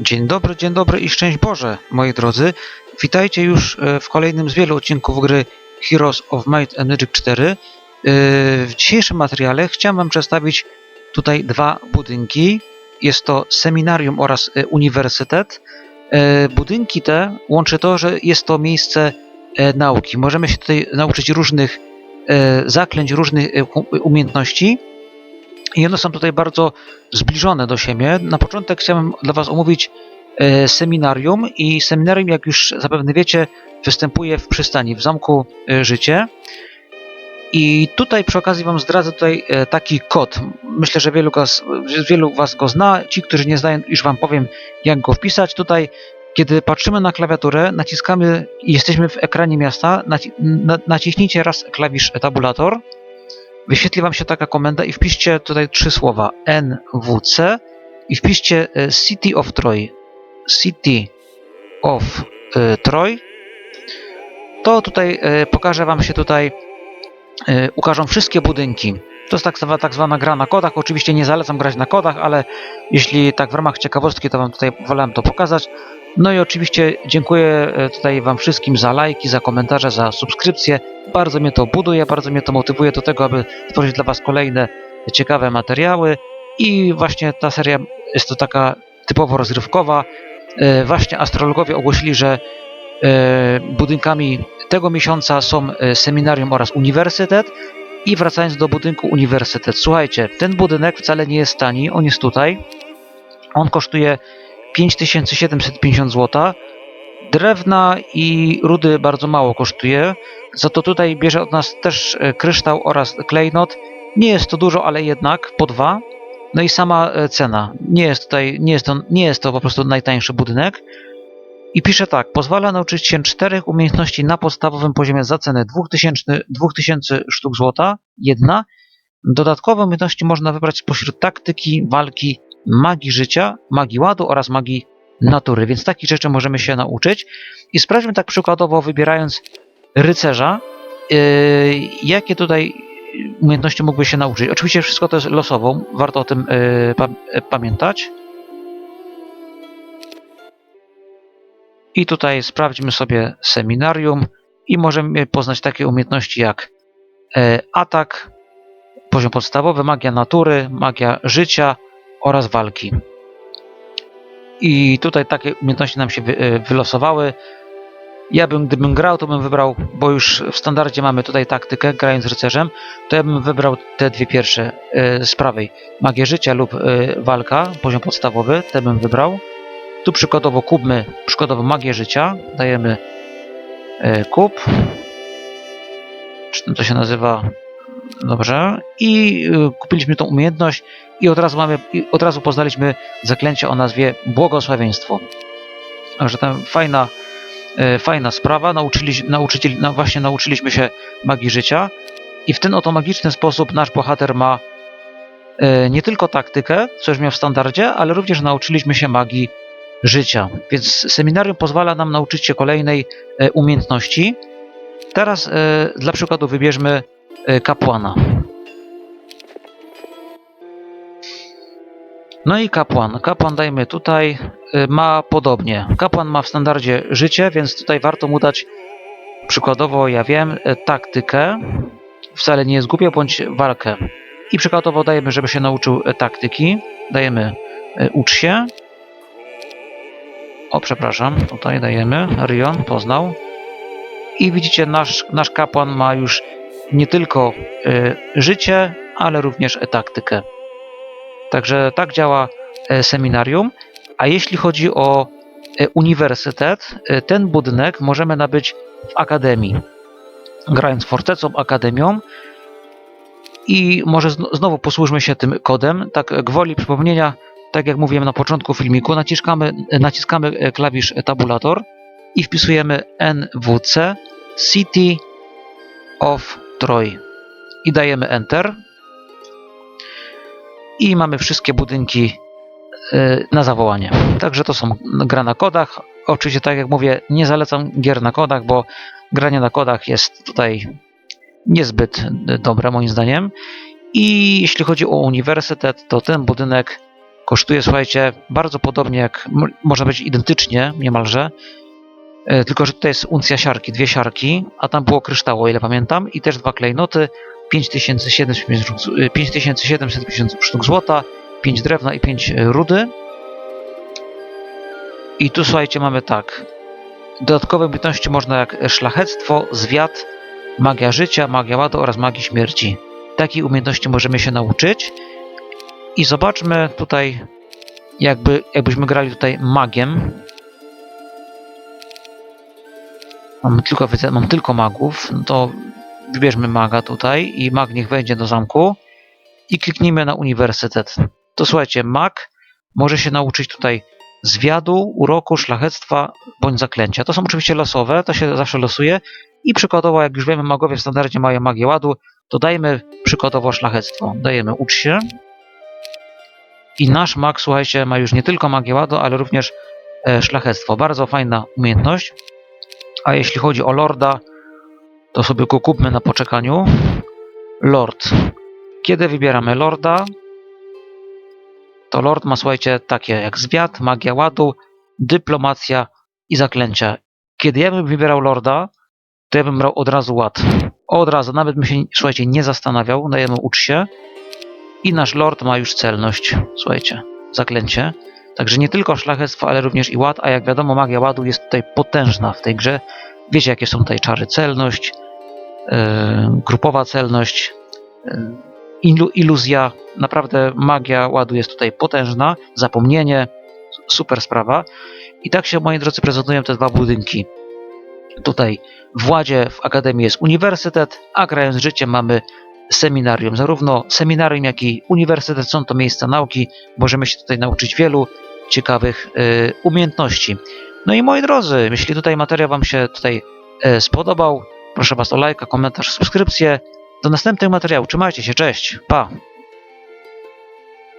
Dzień dobry, dzień dobry i szczęść Boże, moi drodzy. Witajcie już e, w kolejnym z wielu odcinków gry Heroes of Might and Magic 4. E, W dzisiejszym materiale chciałem Wam przedstawić tutaj dwa budynki. Jest to seminarium oraz e, uniwersytet. Budynki te łączy to, że jest to miejsce nauki. Możemy się tutaj nauczyć różnych zaklęć, różnych umiejętności. I one są tutaj bardzo zbliżone do siebie. Na początek chciałem dla Was omówić e, seminarium i seminarium, jak już zapewne wiecie, występuje w przystani, w zamku e, Życie. I tutaj przy okazji Wam zdradzę tutaj e, taki kod. Myślę, że wielu, was, wielu Was go zna. Ci, którzy nie znają, już Wam powiem, jak go wpisać. Tutaj, kiedy patrzymy na klawiaturę, naciskamy jesteśmy w ekranie miasta, naci na, naciśnijcie raz klawisz tabulator wyświetli Wam się taka komenda i wpiszcie tutaj trzy słowa NWC i wpiszcie e, City of Troy. City of e, Troy. To tutaj e, pokaże Wam się tutaj, ukażą wszystkie budynki. To jest tak, zwana- tak zwana gra na kodach. Oczywiście nie zalecam grać na kodach, ale jeśli tak w ramach ciekawostki, to Wam tutaj wolałem to pokazać. No i oczywiście dziękuję e, tutaj Wam wszystkim za lajki, za komentarze, za subskrypcje. Bardzo mnie to buduje, bardzo mnie to motywuje do tego, aby tworzyć dla Was kolejne ciekawe materiały. I właśnie ta seria jest to taka typowo rozrywkowa. E, Właśnie astrologowie ogłosili, że e, budynkami tego miesiąca są seminarium oraz uniwersytet. I wracając do budynku uniwersytet. Słuchajcie, ten budynek wcale nie jest tani, on jest tutaj. On kosztuje 5750 zł. Drewna i rudy bardzo mało kosztuje. Za to tutaj bierze od nas też e, kryształ oraz klejnot. Nie jest to dużo, ale jednak po dwa. No i sama e, cena. Nie jest tutaj, nie jest to, nie jest to po prostu najtańszy budynek. I pisze tak, pozwala nauczyć się czterech umiejętności na podstawowym poziomie za cenę 2000, 2000 sztuk złota, jedna. Dodatkowe umiejętności można wybrać spośród taktyki, walki, magii życia, magii ładu oraz magii natury, więc takich rzeczy możemy się nauczyć. I sprawdźmy tak przykładowo, wybierając rycerza, yy, jakie tutaj umiejętności mógłby się nauczyć. Oczywiście wszystko to jest losowo, warto o tym yy, yy, pamiętać. I tutaj sprawdźmy sobie seminarium i możemy poznać takie umiejętności jak atak, poziom podstawowy, magia natury, magia życia oraz walki. I tutaj takie umiejętności nam się e, wylosowały. Ja bym, gdybym grał, to bym wybrał, bo już w standardzie mamy tutaj taktykę, grając rycerzem, to ja bym wybrał te dwie pierwsze e, z prawej. Magię życia lub e, walka, poziom podstawowy, te bym wybrał. Tu przykładowo kupmy, przykładowo magię życia, dajemy kup. Czy to się nazywa? Dobrze. I e, kupiliśmy tą umiejętność i od razu mamy, od razu poznaliśmy zaklęcie o nazwie błogosławieństwo. Także tam fajna, e, fajna sprawa. Nauczyli, nauczycieli, no właśnie nauczyliśmy się magii życia i w ten oto magiczny sposób nasz bohater ma e, nie tylko taktykę, co już miał w standardzie, ale również nauczyliśmy się magii życia. Więc seminarium pozwala nam nauczyć się kolejnej umiejętności. Teraz dla przykładu wybierzmy kapłana. No i kapłan. Kapłan dajmy tutaj, e, ma podobnie. Kapłan ma w standardzie życie, więc tutaj warto mu dać przykładowo, ja wiem, e, taktykę. Wcale nie jest głupio, bądź walkę. I przykładowo dajemy, żeby się nauczył taktyki. Dajemy ucz się. O, przepraszam, tutaj dajemy. Rion poznał. I widzicie, nasz, nasz kapłan ma już nie tylko y, życie, ale również e, taktykę. Także tak działa e, seminarium. A jeśli chodzi o e, uniwersytet, e, ten budynek możemy nabyć w akademii. Grając fortecą, akademią. I może zno, znowu posłużmy się tym kodem. Tak gwoli przypomnienia, tak jak mówiłem na początku filmiku, naciskamy, naciskamy e, klawisz tabulator i wpisujemy NWC City of Troy i dajemy Enter. I mamy wszystkie budynki e, na zawołanie. Także to są gra na kodach. Oczywiście, tak jak mówię, nie zalecam gier na kodach, bo granie na kodach jest tutaj niezbyt dobre moim zdaniem. I jeśli chodzi o uniwersytet, to ten budynek Kosztuje, słuchajcie, bardzo podobnie jak, m- można powiedzieć identycznie niemalże, tylko że tutaj jest uncja siarki, dwie siarki, a tam było kryształu, o ile pamiętam, i też dwa klejnoty, 5750 sztuk- e, 5750 sztuk złota, 5 drewna i 5 rudy. I tu słuchajcie, mamy tak. Dodatkowe umiejętności można jak szlachectwo, zwiat, magia życia, magia ładu oraz magii śmierci. Takiej umiejętności możemy się nauczyć. I zobaczmy tutaj, jakby, jakbyśmy grali tutaj magiem. Mam tylko, mam tylko magów, no to wybierzmy maga tutaj i mag niech wejdzie do zamku i kliknijmy na uniwersytet. To słuchajcie, mag może się nauczyć tutaj zwiadu, uroku, szlachectwa bądź zaklęcia. To są oczywiście losowe, to się zawsze losuje i przykładowo, jak już wiemy, magowie w standardzie mają magię ładu, to dajmy przykładowo szlachectwo. Dajemy ucz się i nasz mag, słuchajcie, ma już nie tylko magię ładu, ale również e, szlachectwo. Bardzo fajna umiejętność. A jeśli chodzi o lorda, to sobie go kupmy na poczekaniu. Lord. Kiedy wybieramy lorda, to lord ma, słuchajcie, takie jak zwiat, magia ładu, dyplomacja i zaklęcia. Kiedy ja bym wybierał lorda, to ja bym brał od razu ład. Od razu, nawet bym się, słuchajcie, nie zastanawiał, dajemy ucz się. I nasz lord ma już celność, słuchajcie, zaklęcie. Także nie tylko szlachectwo, ale również i ład, a jak wiadomo magia ładu jest tutaj potężna w tej grze. Wiecie jakie są tutaj czary celność, yy, grupowa celność, yy, ilu, iluzja. Naprawdę magia ładu jest tutaj potężna, zapomnienie, super sprawa. I tak się, moi drodzy, prezentują te dwa budynki. Tutaj w Władzie, w Akademii jest uniwersytet, a grając życiem mamy seminarium. Zarówno seminarium, jak i uniwersytet są to miejsca nauki. Możemy się tutaj nauczyć wielu ciekawych y, umiejętności. No i moi drodzy, jeśli tutaj materiał Wam się tutaj e, spodobał, proszę Was o lajka, komentarz, subskrypcję. Do następnych materiałów. Trzymajcie się, cześć, pa!